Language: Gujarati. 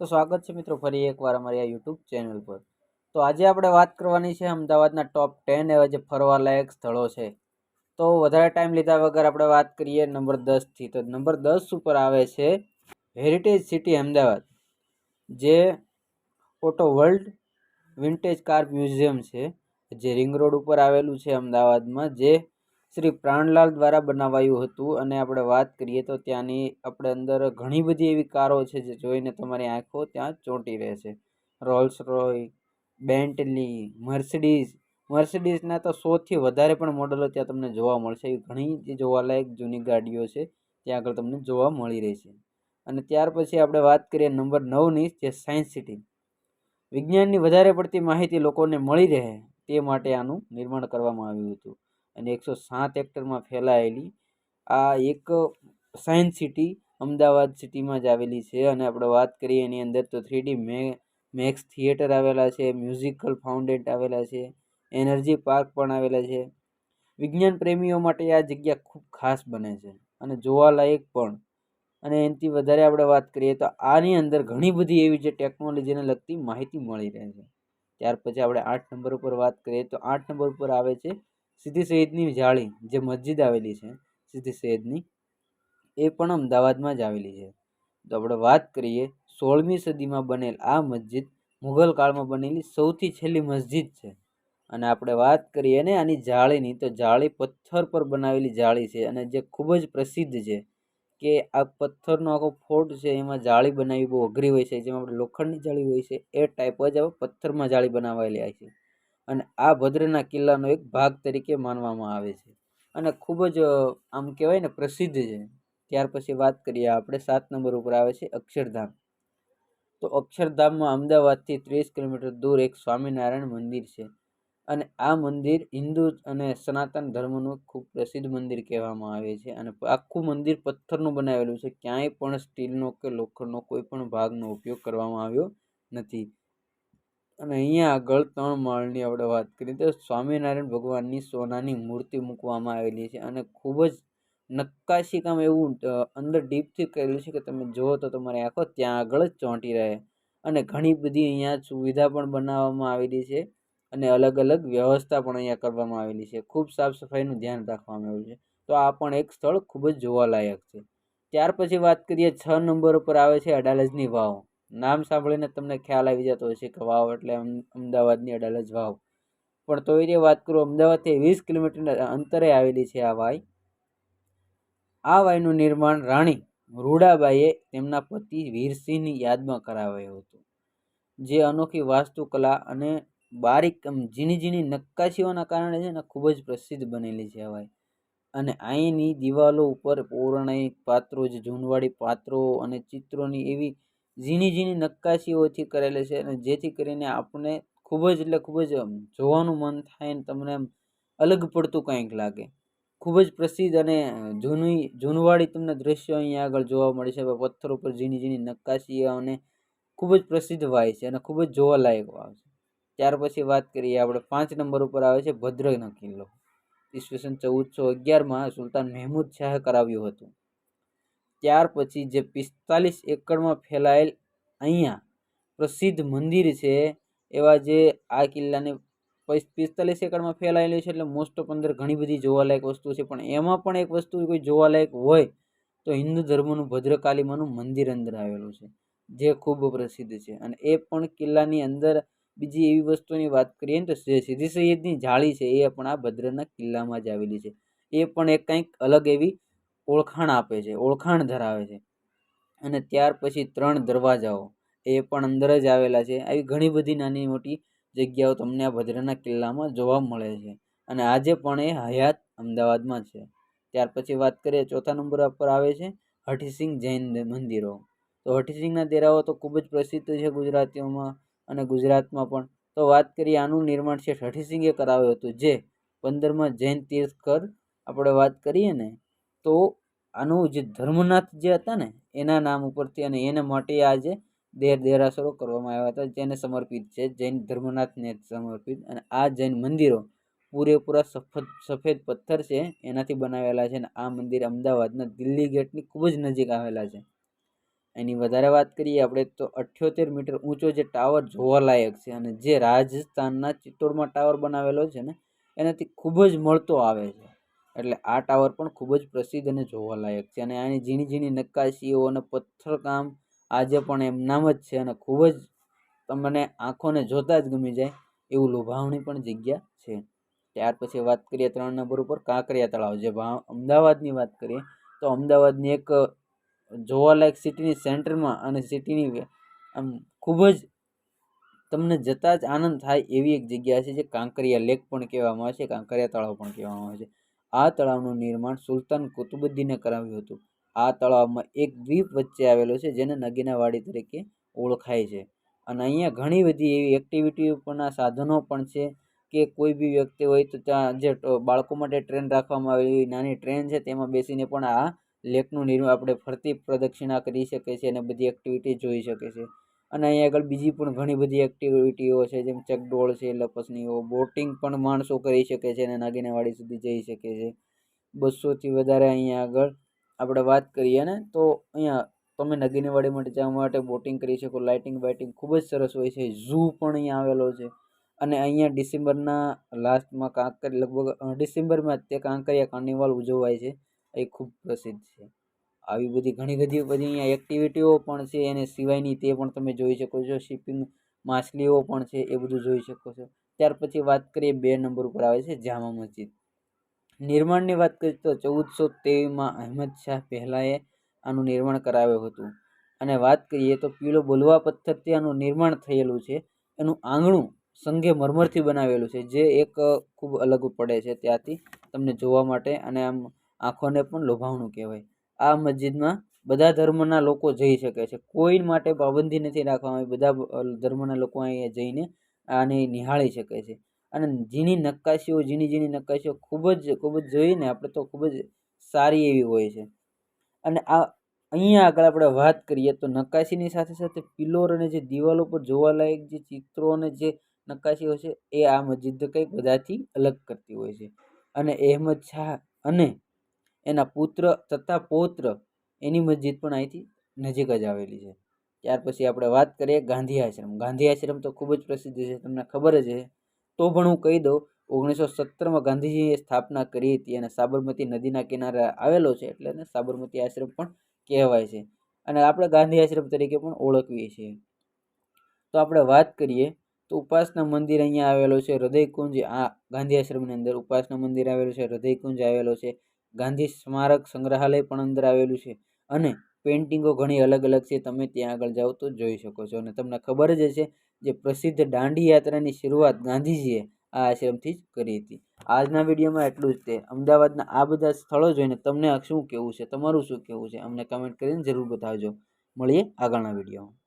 તો સ્વાગત છે મિત્રો ફરી એકવાર અમારી આ યુટ્યુબ ચેનલ પર. તો આજે આપણે વાત કરવાની છે અમદાવાદના ટોપ ટેન એવા જે ફરવાલાયક સ્થળો છે. તો વધારે ટાઈમ લીધા વગર આપણે વાત કરીએ નંબર દસથી તો નંબર દસ ઉપર આવે છે હેરિટેજ સિટી અમદાવાદ, જે auto world vintage car museum છે, જે રિંગ રોડ ઉપર આવેલું છે અમદાવાદમાં, જે શ્રી પ્રાણલાલ દ્વારા બનાવાયું હતું અને આપણે વાત કરીએ તો ત્યાંની આપણે અંદર ઘણી બધી એવી કારો છે જે જોઈને તમારી આંખો ત્યાં ચોંટી રહેશે રોલ્સ રોય બેન્ટલી મર્સિડીઝ મર્સિડીઝના તો સોથી વધારે પણ મોડલો ત્યાં તમને જોવા મળશે. એવી ઘણી જે જોવાલાયક જૂની ગાડીઓ છે ત્યાં આગળ તમને જોવા મળી રહેશે અને ત્યાર પછી આપણે વાત કરીએ નંબર નવની જે સાયન્સ સિટી વિજ્ઞાનની વધારે પડતી માહિતી લોકોને મળી રહે તે માટે આનું નિર્માણ કરવામાં આવ્યું હતું. અને એકસો સાત હેક્ટરમાં ફેલાયેલી. આ એક સાયન્સ સિટી, અમદાવાદ સિટીમાં જ આવેલી છે. અને આપણે વાત કરીએ એની અંદર તો થ્રીડી મે, મેક્સ થિયેટર આવેલા છે, મ્યુઝિકલ ફાઉન્ડેન્ટ આવેલા છે, એનર્જી પાર્ક પણ આવેલા છે. વિજ્ઞાન પ્રેમીઓ માટે આ જગ્યા ખૂબ ખાસ બને છે અને જોવાલાયક પણ. અને એનાથી વધારે આપણે વાત કરીએ તો આની અંદર ઘણી બધી એવી જે ટેકનોલોજીને લગતી માહિતી મળી રહે છે. ત્યાર પછી આપણે આઠ નંબર ઉપર વાત કરીએ તો આઠ નંબર ઉપર આવે છે સીધી સૈયદની જાળી જે મસ્જિદ આવેલી છે, સીધી સૈયદની, એ પણ અમદાવાદમાં જ આવેલી છે. તો આપણે વાત કરીએ, સોળમી સદીમાં બનેલ આ મસ્જિદ મુઘલ કાળમાં બનેલી સૌથી છેલ્લી મસ્જિદ છે. અને આપણે વાત કરીએ ને આની જાળીની, તો જાળી પથ્થર પર બનાવેલી જાળી છે અને જે ખૂબ જ પ્રસિદ્ધ છે કે આ પથ્થરનો આખો ફોર્ટ છે, એમાં જાળી બનાવી બહુ અઘરી હોય છે, જેમાં આપણે લોખંડની જાળી હોય છે, એ ટાઈપ જ પથ્થરમાં જાળી બનાવેલી છે. અને આ ભદ્રના કિલ્લાનો એક ભાગ તરીકે માનવામાં આવે છે. અને ખૂબ જ, આમ કહેવાય ને, પ્રસિદ્ધ છે. ત્યાર પછી વાત કરીએ આપણે, સાત નંબર ઉપર આવે છે અક્ષરધામ. તો અક્ષરધામમાં અમદાવાદથી ત્રીસ કિલોમીટર દૂર એક સ્વામિનારાયણ મંદિર છે. અને આ મંદિર હિન્દુ અને સનાતન ધર્મનું ખૂબ પ્રસિદ્ધ મંદિર કહેવામાં આવે છે. અને આખું મંદિર પથ્થરનું બનાવેલું છે. ક્યાંય પણ સ્ટીલનો કે લોખંડનો કોઈ પણ ભાગનો ઉપયોગ કરવામાં આવ્યો નથી. અને અહીંયા આગળ ત્રણ માળની આપણે વાત કરીએ તો સ્વામિનારાયણ ભગવાનની સોનાની મૂર્તિ મૂકવામાં આવેલી છે અને ખૂબ જ નક્કાશી કામ એવું અંદર ડીપથી કરેલું છે કે તમે જુઓ તો તમારી આંખો ત્યાં આગળ જ ચોંટી રહે. અને ઘણી બધી અહીંયા સુવિધા પણ બનાવવામાં આવેલી છે અને અલગ અલગ વ્યવસ્થા પણ અહીંયા કરવામાં આવેલી છે. ખૂબ સાફ સફાઈનું ધ્યાન રાખવામાં આવ્યું છે. તો આ પણ એક સ્થળ ખૂબ જ જોવાલાયક છે. ત્યાર પછી વાત કરીએ છ નંબર ઉપર આવે છે અડાલજની વાવ. નામ સાંભળીને તમને ખ્યાલ આવી જતો હશે કે વાવ એટલે અમદાવાદની અડાલજ વાવ. પણ તો એ વાત કરું, અમદાવાદથી વીસ કિલોમીટર અંતરે આવેલી છે આ વાય આ વાયનું નિર્માણ રાણી રૂડાબાઈએ તેમના પતિ વીરસિંહની યાદમાં કરાવ્યું હતું. જે અનોખી વાસ્તુકલા અને બારીક ઝીણી ઝીણી નક્કાશીઓના કારણે છે ને ખૂબ જ પ્રસિદ્ધ બનેલી છે આ વાય અને અહીંની દિવાલો ઉપર પૌરાણિક પાત્રો જે જૂનવાડી પાત્રો અને ચિત્રોની એવી ઝીણી ઝીણી નક્કાશીઓથી કરેલી છે અને જેથી કરીને આપણને ખૂબ જ એટલે ખૂબ જ જોવાનું મન થાય ને તમને અલગ પડતું કંઈક લાગે. ખૂબ જ પ્રસિદ્ધ અને જૂની, જૂનવાળી તમને દ્રશ્યો અહીંયા આગળ જોવા મળે છે. પથ્થર ઉપર ઝીણી ઝીણી નક્કાશીઓ અને ખૂબ જ પ્રસિદ્ધ વાય છે અને ખૂબ જ જોવાલાયક વાવ છે. ત્યાર પછી વાત કરીએ આપણે પાંચ નંબર ઉપર આવે છે ભદ્રકનો કિલ્લો. ઈસવીસન ચૌદસો અગિયારમાં સુલતાન મહેમૂદ શાહે કરાવ્યું હતું. ત્યાર પછી જે પિસ્તાલીસ એકડમાં ફેલાયેલ અહીંયા પ્રસિદ્ધ મંદિર છે, એવા જે આ કિલ્લાને પિસ્તાલીસ એકડમાં ફેલાયેલું છે એટલે મોસ્ટ ઓફ અંદર ઘણી બધી જોવાલાયક વસ્તુ છે. પણ એમાં પણ એક વસ્તુ કોઈ જોવાલાયક હોય તો હિન્દુ ધર્મનું ભદ્રકાલીમાનું મંદિર અંદર આવેલું છે, જે ખૂબ પ્રસિદ્ધ છે. અને એ પણ કિલ્લાની અંદર બીજી એવી વસ્તુની વાત કરીએ ને તો સીધી સૈયદની જાળી છે, એ પણ આ ભદ્રના કિલ્લામાં જ આવેલી છે. એ પણ એક કંઈક અલગ એવી ઓળખાણ આપે છે, ઓળખાણ ધરાવે છે. અને ત્યાર પછી ત્રણ દરવાજાઓ, એ પણ અંદર જ આવેલા છે. આવી ઘણી બધી નાની મોટી જગ્યાઓ તમને આ ભદ્રના કિલ્લામાં જોવા મળે છે. અને આજે પણ એ હયાત અમદાવાદમાં છે. ત્યાર પછી વાત કરીએ, ચોથા નંબર પર આવે છે હઠીસિંહ જૈન મંદિરો. તો હઠીસિંહના દેરાઓ તો ખૂબ જ પ્રસિદ્ધ છે ગુજરાતીઓમાં અને ગુજરાતમાં પણ. તો વાત કરીએ, આનું નિર્માણ છે હઠીસિંહે કરાવ્યું હતું, જે પંદરમાં જૈન તીર્થકર આપણે વાત કરીએ ને તો આનું જે ધર્મનાથ જે હતા ને, એના નામ ઉપરથી અને એને માટે આ જે દેર દેરાસરો કરવામાં આવ્યા હતા, જેને સમર્પિત છે, જૈન ધર્મનાથને સમર્પિત. અને આ જૈન મંદિરો પૂરેપૂરા સફેદ સફેદ પથ્થર છે, એનાથી બનાવેલા છે અને આ મંદિર અમદાવાદના દિલ્હી ગેટની ખૂબ જ નજીક આવેલા છે. એની વધારે વાત કરીએ આપણે તો અઠ્યોતેર મીટર ઊંચો જે ટાવર જોવાલાયક છે અને જે રાજસ્થાનના ચિત્તોડમાં ટાવર બનાવેલો છે ને, એનાથી ખૂબ જ મળતો આવે છે. એટલે આ ટાવર પણ ખૂબ જ પ્રસિદ્ધ અને જોવાલાયક છે. અને આની ઝીણી ઝીણી નક્કાશીઓ અને પથ્થરકામ આજે પણ એમ નામ જ છે અને ખૂબ જ તમને આંખોને જોતાં જ ગમી જાય એવું લુભાવણી પણ જગ્યા છે. ત્યાર પછી વાત કરીએ ત્રણ નંબર ઉપર કાંકરિયા તળાવ. જે અમદાવાદની વાત કરીએ તો અમદાવાદની એક જોવાલાયક સિટીની સેન્ટરમાં અને સિટીની આમ ખૂબ જ તમને જતાં જ આનંદ થાય એવી એક જગ્યા છે જે કાંકરિયા લેક પણ કહેવામાં આવે છે, કાંકરિયા તળાવ પણ કહેવામાં આવે છે. આ તળાવનું નિર્માણ સુલતાન કુતુબુદ્દીને કરાવ્યું હતું. આ તળાવમાં એક દ્વીપ વચ્ચે આવેલો છે, જેને નગીનાવાડી તરીકે ઓળખાય છે. અને અહીંયા ઘણી બધી એવી એક્ટિવિટી ઉપરના સાધનો પણ છે કે કોઈ બી વ્યક્તિ હોય તો ત્યાં જે બાળકો માટે ટ્રેન રાખવામાં આવેલી નાની ટ્રેન છે, તેમાં બેસીને પણ આ લેકનું નિર્માણ આપણે ફરતી પ્રદક્ષિણા કરી શકે છે અને બધી એક્ટિવિટી જોઈ શકે છે અને અહીંયા આગળ બીજી પણ ઘણી બધી એક્ટિવિટીઓ છે, જેમ ચકડોળ છે, લપસણીઓ બોટિંગ પણ માણસો કરી શકે છે અને નાગીનાવાડી સુધી જઈ શકે છે. બસોથી વધારે અહીંયા આગળ આપણે વાત કરીએ ને, તો અહીંયા તમે નગીનેવાડી માટે જવા માટે બોટિંગ કરી શકો લાઇટિંગ બાઇટિંગ ખૂબ જ સરસ હોય છે ઝૂ પણ અહીંયા આવેલો છે. અને અહીંયા ડિસેમ્બરના લાસ્ટમાં કાંકર લગભગ ડિસેમ્બરમાં તે કાંકરિયા કાર્નિવલ ઉજવાય છે, એ ખૂબ પ્રસિદ્ધ છે. આવી બધી ઘણી બધી બધી અહીંયા એક્ટિવિટીઓ પણ છે એને સિવાયની તે પણ તમે જોઈ શકો છો. શિપિંગ માછલીઓ પણ છે એ બધું જોઈ શકો છો. ત્યાર પછી વાત કરીએ બે નંબર ઉપર આવે છે જામા મસ્જિદ. નિર્માણની વાત કરીએ તો ચૌદસો તેવીમાં અહેમદ શાહ પહેલાંએ આનું નિર્માણ કરાવ્યું હતું. અને વાત કરીએ તો પીળો બોલવા પથ્થરથી આનું નિર્માણ થયેલું છે. એનું આંગણું સંઘે મરમરથી બનાવેલું છે, જે એક ખૂબ અલગ પડે છે ત્યાંથી તમને જોવા માટે અને આમ આંખોને પણ લોભાવણું કહેવાય. આ મસ્જિદમાં બધા ધર્મના લોકો જઈ શકે છે. કોઈ માટે પાબંદી નથી રાખવામાં આવી. બધા ધર્મના લોકો અહીંયા જઈને આને નિહાળી શકે છે. અને ઝીણી નક્કાશીઓ ઝીણી ઝીણી નક્કાશીઓ ખૂબ જ ખૂબ જ જોઈને આપણે તો ખૂબ જ સારી એવી હોય છે. અને આ, અહીંયા આગળ આપણે વાત કરીએ તો નક્કાશીની સાથે સાથે પિલોર અને જે દિવાલો પર જોવાલાયક જે ચિત્રો અને જે નક્કાશીઓ છે એ આ મસ્જિદ કંઈક બધાથી અલગ કરતી હોય છે. અને અહેમદ શાહ અને એના પુત્ર તથા પૌત્ર એની મસ્જિદ પણ અહીંથી નજીક જ આવેલી છે. ત્યાર પછી આપણે વાત કરીએ ગાંધી આશ્રમ. ગાંધી આશ્રમ તો ખૂબ જ પ્રસિદ્ધ છે, તમને ખબર જ છે તો પણ હું કહી દઉં, ઓગણીસો સત્તરમાં ગાંધીજીએ સ્થાપના કરી હતી અને સાબરમતી નદીના કિનારે આવેલો છે એટલે એને સાબરમતી આશ્રમ પણ કહેવાય છે. અને આપણે ગાંધી આશ્રમ તરીકે પણ ઓળખવીએ છીએ. તો આપણે વાત કરીએ, તો ઉપાસના મંદિર અહીંયા આવેલો છે, હૃદયકુંજ. આ ગાંધી આશ્રમની અંદર ઉપાસના મંદિર આવેલું છે, હૃદયકુંજ આવેલો છે. ગાંધી સ્મારક સંગ્રહાલય પણ અંદર આવેલું છે અને પેઇન્ટિંગો ઘણી અલગ અલગ છે. તમે ત્યાં આગળ જાઓ તો જોઈ શકો છો. અને તમને ખબર જ હશે જે પ્રસિદ્ધ દાંડી યાત્રાની શરૂઆત ગાંધીજીએ આ આશ્રમથી જ કરી હતી. આજના વિડીયોમાં એટલું જ તે. અમદાવાદના આ બધા સ્થળો જોઈને તમને શું કહેવું છે? તમારું શું કહેવું છે? અમને કમેન્ટ કરીને જરૂર બતાવજો. મળીએ આગળના વિડીયોમાં.